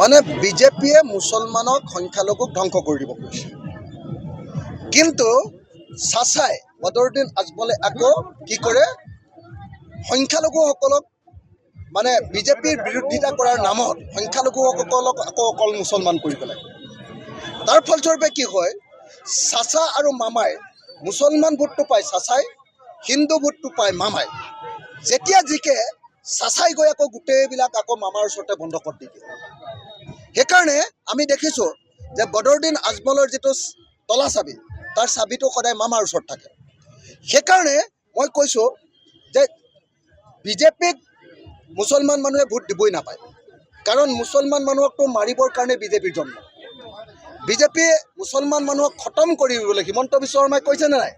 মানে বিজেপিয়ে মুছলমানক সংখ্যালঘুক ধ্বংস কৰি দিব খুজিছে কিন্তু চাচাই বদৰুদ্দিন আজমলে আকৌ কি কৰে? সংখ্যালঘুসকলক মানে বিজেপিৰ বিৰোধিতা কৰাৰ নামত সংখ্যালঘুসকলক আকৌ অকল মুছলমান কৰি পেলাই তাৰ ফলস্বৰূপে কি হয়? চাচা আৰু মামাই মুছলমান ভোটটো পায় চাচাই, হিন্দু ভোটটো পায় মামাই। যেতিয়া জিকে চাচাই গৈ আকৌ গোটেইবিলাক আকৌ মামাৰ ওচৰতে বন্ধকত দি দিয়ে। সেইকাৰণে আমি দেখিছোঁ যে বদৰুদ্দিন আজমলৰ যিটো তলা চাবি, তাৰ চাবিটো সদায় মামাৰ ওচৰত থাকে। সেইকাৰণে মই কৈছোঁ যে বিজেপিক মুছলমান মানুহে ভোট দিবই নাপায়। কাৰণ মুছলমান মানুহকতো মাৰিবৰ কাৰণে বিজেপিৰ জন্ম। বিজেপিয়ে মুছলমান মানুহক খতম কৰি দিবলৈ হিমন্ত বিশ্ব শৰ্মাই কৈছেনে নাই?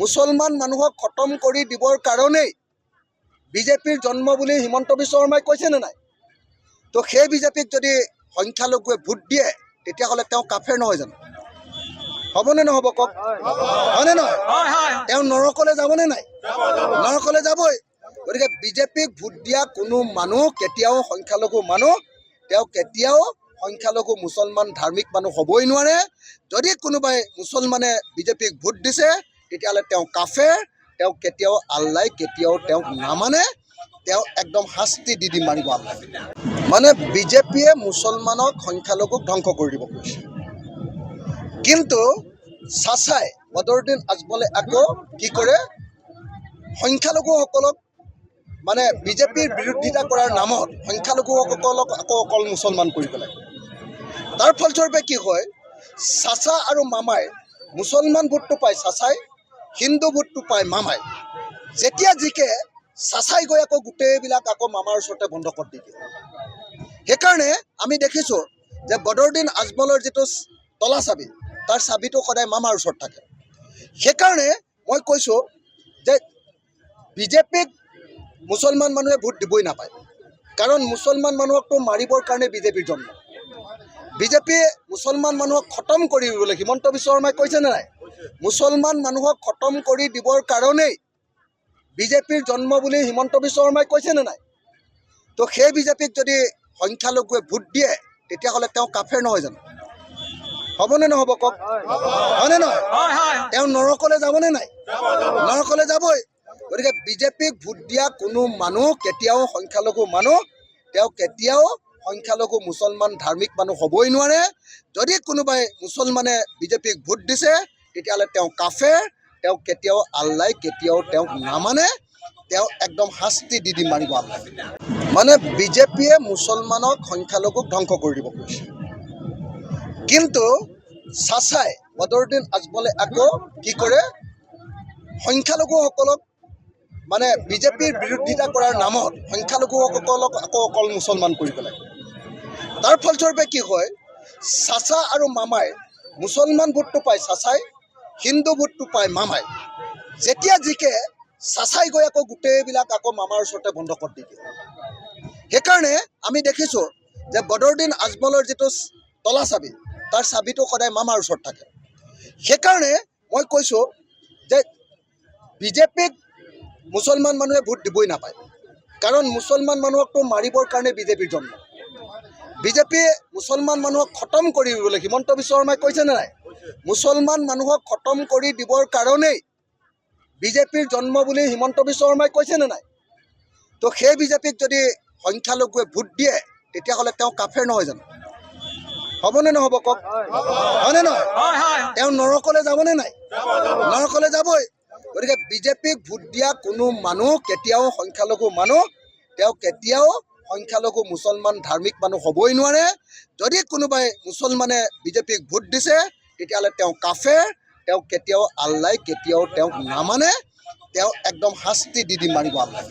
মুছলমান মানুহক খতম কৰি দিবৰ কাৰণেই বিজেপিৰ জন্ম বুলি হিমন্ত বিশ্ব শৰ্মাই কৈছেনে নাই? তো সেই বিজেপিক যদি সংখ্যালঘুৱে ভোট দিয়ে তেতিয়াহ'লে তেওঁ কাফেৰ নহয় জানো? হ'বনে নহ'ব কওক? হয়নে নহয়? তেওঁ নৰকলৈ যাবনে নাই? নৰকলৈ যাবই। গতিকে বিজেপিক ভোট দিয়া কোনো মানুহ, কেতিয়াও সংখ্যালঘু মানুহ, তেওঁ কেতিয়াও সংখ্যালঘু মুছলমান ধাৰ্মিক মানুহ হ'বই নোৱাৰে। যদি কোনোবাই মুছলমানে বিজেপিক ভোট দিছে, তেতিয়াহ'লে তেওঁ কাফেৰ, তেওঁ কেতিয়াও আল্লাই কেতিয়াও তেওঁক নামানে, তেওঁ একদম শাস্তি দি দি মাৰিব আল্লাই মানে বিজেপিয়ে মুছলমানক সংখ্যালঘুক ধ্বংস কৰি দিব খুজিছে কিন্তু চাচাই বদৰুদ্দিন আজমলে আকৌ কি কৰে? সংখ্যালঘুসকলক মানে বিজেপিৰ বিৰোধিতা কৰাৰ নামত সংখ্যালঘুসকলক আকৌ অকল মুছলমান কৰি পেলাই তাৰ ফলস্বৰূপে কি হয়? চাচা আৰু মামাই, মুছলমান ভোটটো পায় চাচাই, হিন্দু ভোটটো পায় মামাই। যেতিয়া জিকে চাচাই গৈ আকৌ গোটেইবিলাক আকৌ মামাৰ ওচৰতে বন্ধকত দি দিয়ে। সেইকাৰণে আমি দেখিছোঁ যে বদৰুদ্দিন আজমলৰ যিটো তলা চাবি, তাৰ চাবিটো সদায় মামাৰ ওচৰত থাকে। সেইকাৰণে মই কৈছোঁ যে বিজেপিক মুছলমান মানুহে ভোট দিবই নাপায়। কাৰণ মুছলমান মানুহকতো মাৰিবৰ কাৰণে বিজেপিৰ জন্ম। বিজেপিয়ে মুছলমান মানুহক খতম কৰি দিবলৈ, হিমন্ত বিশ্ব শৰ্মাই কৈছেনে নাই? মুছলমান মানুহক খতম কৰি দিবৰ কাৰণেই বিজেপিৰ জন্ম বুলি হিমন্ত বিশ্ব শৰ্মাই কৈছেনে নাই? তো সেই বিজেপিক যদি সংখ্যালঘুৱে ভোট দিয়ে তেতিয়াহ'লে তেওঁ কাফেৰ নহয় জানো? হ'বনে নহ'ব কওক? হয়নে নহয়? তেওঁ নৰকলৈ যাবনে নাই? নৰকলৈ যাবই। গতিকে বিজেপিক ভোট দিয়া কোনো মানুহ কেতিয়াও সংখ্যালঘু মানুহ তেওঁ কেতিয়াও সংখ্যালঘু মুছলমান ধাৰ্মিক মানুহ হ'বই নোৱাৰে। যদি কোনোবাই মুছলমানে বিজেপিক ভোট দিছে তেতিয়াহ'লে তেওঁ কাফেৰ তেওঁ কেতিয়াও আল্লাই কেতিয়াও তেওঁক নামানে তেওঁ একদম শাস্তি দি দি মাৰিব আল্লাই মানে বিজেপিয়ে মুছলমানক সংখ্যালঘুক ধ্বংস কৰি দিব খুজিছে কিন্তু চাচাই বদৰুদ্দিন আজমলে আকৌ কি কৰে? সংখ্যালঘুসকলক মানে বিজেপিৰ বিৰোধিতা কৰাৰ নামত সংখ্যালঘুসকলক আকৌ অকল মুছলমান কৰি পেলাই তাৰ ফলস্বৰূপে কি হয়? চাচা আৰু মামাই মুছলমান ভোটটো পায় চাচাই, হিন্দু ভোটটো পায় মামাই। যেতিয়া জিকে চাচাই গৈ আকৌ গোটেইবিলাক আকৌ মামাৰ ওচৰতে বন্ধকত দি দিয়ে। সেইকাৰণে আমি দেখিছোঁ যে বদৰুদ্দিন আজমলৰ যিটো তলা চাবি, তাৰ চাবিটো সদায় মামাৰ ওচৰত থাকে। সেইকাৰণে মই কৈছোঁ যে বিজেপিক মুছলমান মানুহে ভোট দিবই নাপায়। কাৰণ মুছলমান মানুহকতো মাৰিবৰ কাৰণে বিজেপিৰ জন্ম। বিজেপিয়ে মুছলমান মানুহক খতম কৰি দিবলৈ হিমন্ত বিশ্ব শৰ্মাই কৈছেনে নাই? মুছলমান মানুহক খতম কৰি দিবৰ কাৰণেই বিজেপিৰ জন্ম বুলি হিমন্ত বিশ্ব শৰ্মাই কৈছেনে নাই? তো সেই বিজেপিক যদি সংখ্যালঘুৱে ভোট দিয়ে, তেতিয়াহ'লে তেওঁ কাফেৰ নহয় জানো? হ'বনে নহ'ব কওক? হয়নে নহয়? তেওঁ নৰকলৈ যাবনে নাই? নৰকলৈ যাবই। গতিকে বিজেপিক ভোট দিয়া কোনো মানুহ, কেতিয়াও সংখ্যালঘু মানুহ, তেওঁ কেতিয়াও সংখ্যালঘু মুছলমান ধাৰ্মিক মানুহ হ'বই নোৱাৰে। যদি কোনোবাই মুছলমানে বিজেপিক ভোট দিছে, তেতিয়াহ'লে তেওঁ কাফেৰ, তেওঁ কেতিয়াও আল্লাই কেতিয়াও তেওঁক নামানে। তেওঁ একদম শাস্তি দি দি মাৰিব আল্লাই